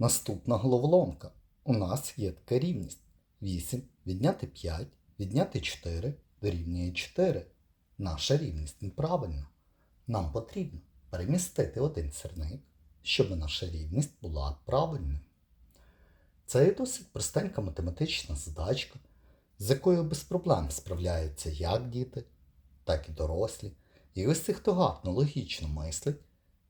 Наступна головоломка. У нас є така рівність. 8 відняти 5, відняти 4 дорівнює 4. Наша рівність неправильна. Нам потрібно перемістити один сірник, щоб наша рівність була правильною. Це є досить простенька математична задачка, з якою без проблем справляються як діти, так і дорослі. І ось ті, хто гарно логічно мислить,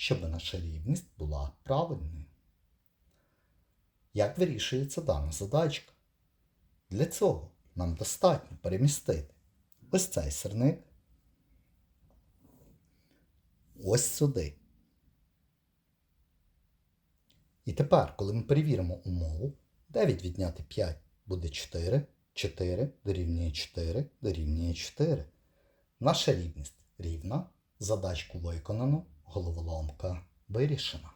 щоб наша рівність була правильною. Як вирішується дана задачка? Для цього нам достатньо перемістити ось цей сірник ось сюди. І тепер, коли ми перевіримо умову, 9 відняти 5 буде 4, 4 дорівнює 4 дорівнює 4. Наша рівність рівна, задачку виконано, головоломка вирішена.